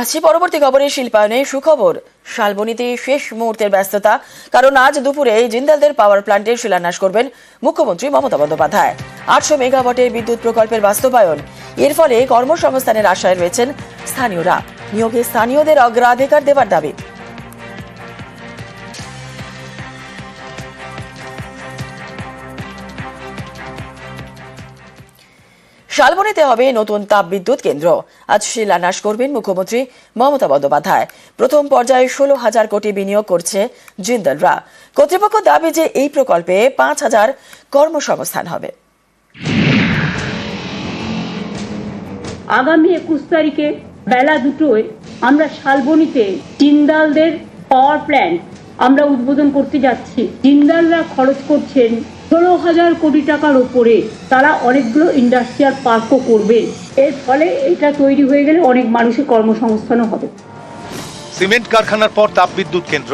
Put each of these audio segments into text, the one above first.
আসছি পরবর্তী খবরে শিল্পায়নে সুখবর। শালবনীতে শেষ মুহূর্তের ব্যস্ততা, কারণ আজ দুপুরে জিন্দালদের পাওয়ার প্ল্যান্টের শিলান্যাস করবেন মুখ্যমন্ত্রী মমতা বন্দ্যোপাধ্যায়। আটশো মেগাওয়াটের বিদ্যুৎ প্রকল্পের বাস্তবায়ন, এর ফলে কর্মসংস্থানের আশায় রয়েছেন স্থানীয়রা। নিয়োগে স্থানীয়দের অগ্রাধিকার দেওয়ার দাবি। শালবনীতে হবে নতুন তাপবিদ্যুৎ কেন্দ্র। আজ শিলান্যাস করবেন মুখ্যমন্ত্রী মমতা বন্দ্যোপাধ্যায়। প্রথম পর্যায়ে ষোলো হাজার কোটি বিনিয়োগ করছে জিন্দালরা। কর্তৃপক্ষ দাবি যে এই প্রকল্পে পাঁচ হাজার কর্মসংস্থান হবে। আগামী একুশ তারিখে বেলা দুটোয় আমরা শালবনীতে জিন্দালদের পাওয়ার প্ল্যান্ট আমরা উদ্বোধন করতে যাচ্ছি। জিন্দালরা খরচ করছেন ষোলো হাজার কোটি টাকার ওপরে তারা অনেকগুলো ইন্ডাস্ট্রিয়াল পার্কও করবে। এর ফলে এটা তৈরি হয়ে গেলে অনেক মানুষের কর্মসংস্থানও হবে। সিমেন্ট কারখানার পর তাপবিদ্যুৎ কেন্দ্র।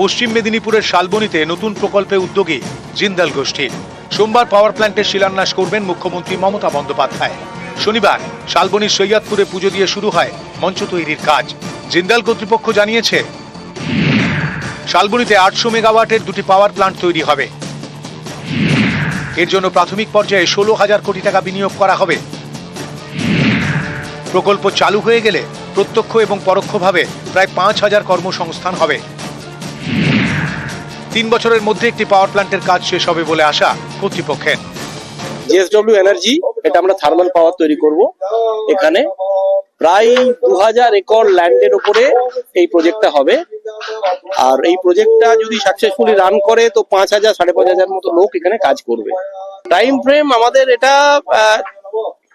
পশ্চিম মেদিনীপুরের শালবনীতে নতুন প্রকল্পে উদ্যোগী জিন্দাল গোষ্ঠী। সোমবার পাওয়ার প্ল্যান্টের শিলান্যাস করবেন মুখ্যমন্ত্রী মমতা বন্দ্যোপাধ্যায়। শনিবার শালবনীর সৈয়দপুরে পুজো দিয়ে শুরু হয় মঞ্চ তৈরির কাজ। জিন্দাল কর্তৃপক্ষ জানিয়েছে, শালবনীতে আটশো মেগাওয়াটের দুটি পাওয়ার প্ল্যান্ট তৈরি হবে। এর জন্য প্রাথমিক পর্যায়ে ষোলো হাজার কোটি টাকা বিনিয়োগ করা হবে। প্রকল্প চালু হয়ে গেলে প্রত্যক্ষ এবং পরোক্ষভাবে প্রায় পাঁচ হাজার কর্মসংস্থান হবে। তিন বছরের মধ্যে একটি পাওয়ার প্ল্যান্টের কাজ শেষ হবে বলে আশা কর্তৃপক্ষের। জিএসডব্লিউ এনার্জি এটা আমরা থার্মাল পাওয়ার তৈরি করব। এখানে প্রায় দু হাজার একর ল্যান্ডের উপরে এই প্রজেক্টটা হবে। আর এই প্রজেক্টটা যদি সাকসেসফুলি রান করে তো পাঁচ হাজার সাড়ে পাঁচ হাজার মতো লোক এখানে কাজ করবে। টাইম ফ্রেম আমাদের এটা আহ,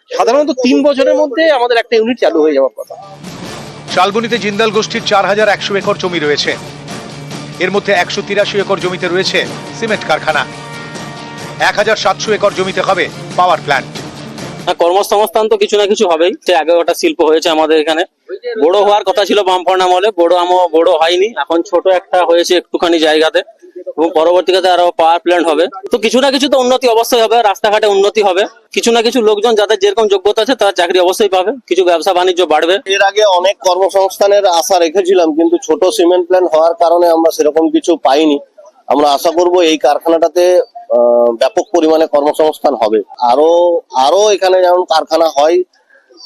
সাধারণত তিন বছরের মধ্যে আমাদের একটা ইউনিট চালু হয়ে যাওয়ার কথা। শালবনীতে জিন্দাল গোষ্ঠীর চার হাজার একশো একর জমি রয়েছে। এর মধ্যে একশো তিরাশি একর জমিতে রয়েছে সিমেন্ট কারখানা। এক হাজার সাতশো একর জমিতে হবে পাওয়ার প্ল্যান্ট কর্মসংস্থান তো কিছু না কিছু হবেই। যে আগে ওটা শিল্প হয়েছে আমাদের এখানে। বড় হওয়ার কথা ছিল বামফর্ন আমলে, বড় আমও বড় হয়নি, এখন ছোট একটা হয়েছে একটুখানি জায়গাতে, এবং পরবর্তীকালে আরও পাওয়ার প্ল্যান্ট হবে। তো কিছু না কিছু তো উন্নতি অবশ্যই হবে, রাস্তাঘাটে উন্নতি হবে। কিছু না কিছু লোকজন যাদের যেরকম যোগ্যতা আছে, তারা চাকরি অবশ্যই পাবে, কিছু ব্যবসা বাণিজ্য বাড়বে। এর আগে অনেক কর্মসংস্থানের আশা রেখেছিলাম, কিন্তু ছোট সিমেন্ট প্ল্যান্ট হওয়ার কারণে আমরা সেরকম কিছু পাইনি। আমরা আশা করব এই কারখানাটাতে ব্যাপক পরিমাণে কর্মসংস্থান হবে। আরও আরও এখানে যেমন কারখানা হয়,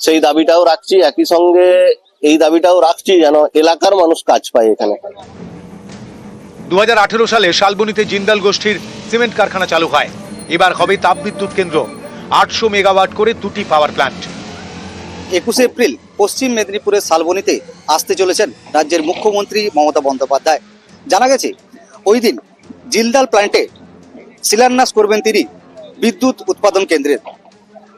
সেই দাবিটাও রাখছি। একই সঙ্গে এই দাবিটাও রাখছি যেন এলাকার মানুষ কাজ পায় এখানে। দু সালে শালবনীতে জিন্দাল গোষ্ঠীর সিমেন্ট কারখানা চালু হয়। এবার হবে তাপবিদ্যুৎ কেন্দ্র। আটশো মেগাওয়াট করে দুটি পাওয়ার প্ল্যান্ট। একুশে এপ্রিল পশ্চিম মেদিনীপুরের শালবনীতে আসতে চলেছেন রাজ্যের মুখ্যমন্ত্রী মমতা বন্দ্যোপাধ্যায়। জানা গেছে ওই দিন জিলদাল প্ল্যান্টে শিলান্যাস করবেন তিনি বিদ্যুৎ উৎপাদন কেন্দ্রের।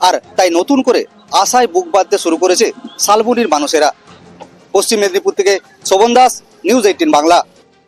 আর তাই নতুন করে আশায় বুক বাঁধতে শুরু করেছে শালবনির মানুষেরা। পশ্চিম মেদিনীপুর থেকে শোভন দাস নিউজ এইটিন বাংলা।